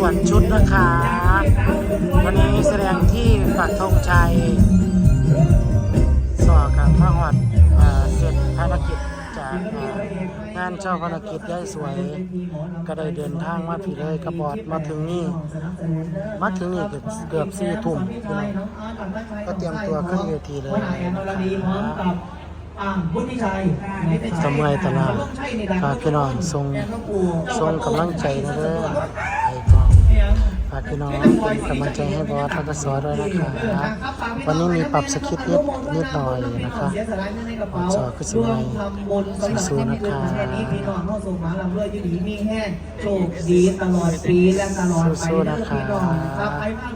ส่วนชุดนะคะ วันนี้แสดงที่ปักธงชัยสอกับมาหอดเอ่อเสร็จภารกิจจากงานเจ้าภารกิจย่ายสวย ก็ได้เดินทางมาผีเลยกระบอดมาถึงนี่ มาถึงนี่เกือบเกือบสี่ทุ่มก็เตรียมตัวขึ้นเวทีเลยน้าแอนอรดีพร้อมกับอ่างพุทธิชัยสมัยตลาดฝากพี่น้องส่งส่งกำลังใจนะเด้อากพี่น้องเป็นกำลังใจให้บอสทักษอด้วยนะคะวันนี้มีปรับสคริปต์นิดนิดหน่อยนะคะจอคือสิไงสู้ๆนะคะแค่นี้พี่น้องเข้าสู่หมาลำเลือดยืดดีมีแห้งโชคดีตลอดปีและตลอดไปสู้ๆนะคะพี่น้องครับไปบ้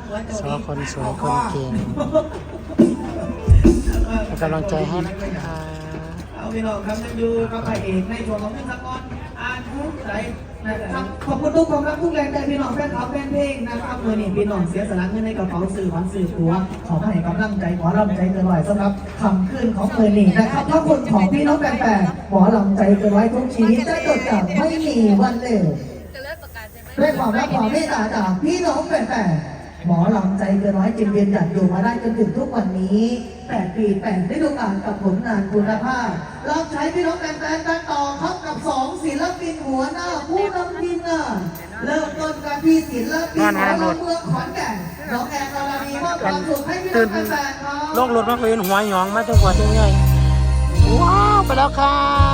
าวคนสวยคนเก่งเป็นกำลังใจให้นะคะ พี่น้องครับนั่นอยู่กับพระเอกในช่วงของเทศกาลอ่านทุกใจนะครับขอบคุณทุกความรักทุกแรงใจพี่น้องแฟนคลับแฟนเพลงนะครับเมื่อนี้พี่น้องเสียสละเงินในกระเป๋าสื่อวันสื่อตัว ขอให้กำลังใจขอรำใจเกินร้อยสำหรับคำขึ้นของเมื่อนี้นะครับถ้าคนของพี่น้องแฟนๆขอรำใจเกินร้อยทุกชีวิตจะจดจำไม่มีวันเลวจะเลิกประกาศใช่ไหมด้วยความรักความเมตตาจากพี่น้องแฟนๆ หมอลำใจเกินร้อยจึงเรียนหยัดอยู่มาได้จนถึงทุกวันนี้ 8 ปี 8 ฤดูกาลกับผลงานคุณภาพรับใช้พี่น้องแฟนๆกันต่อครับกับสองศิลปินหัวหน้า ผู้นำทีมงานเริ่มต้นกันที่ศิลปินหมอลำเมืองขอนแก่นน้องแอนนาราดีมอบความสุขให้พี่น้องแฟนๆครับโลกรถมาเป็นหัวหยองมาจังหวัดยังไงว้าวไปแล้วค่ะ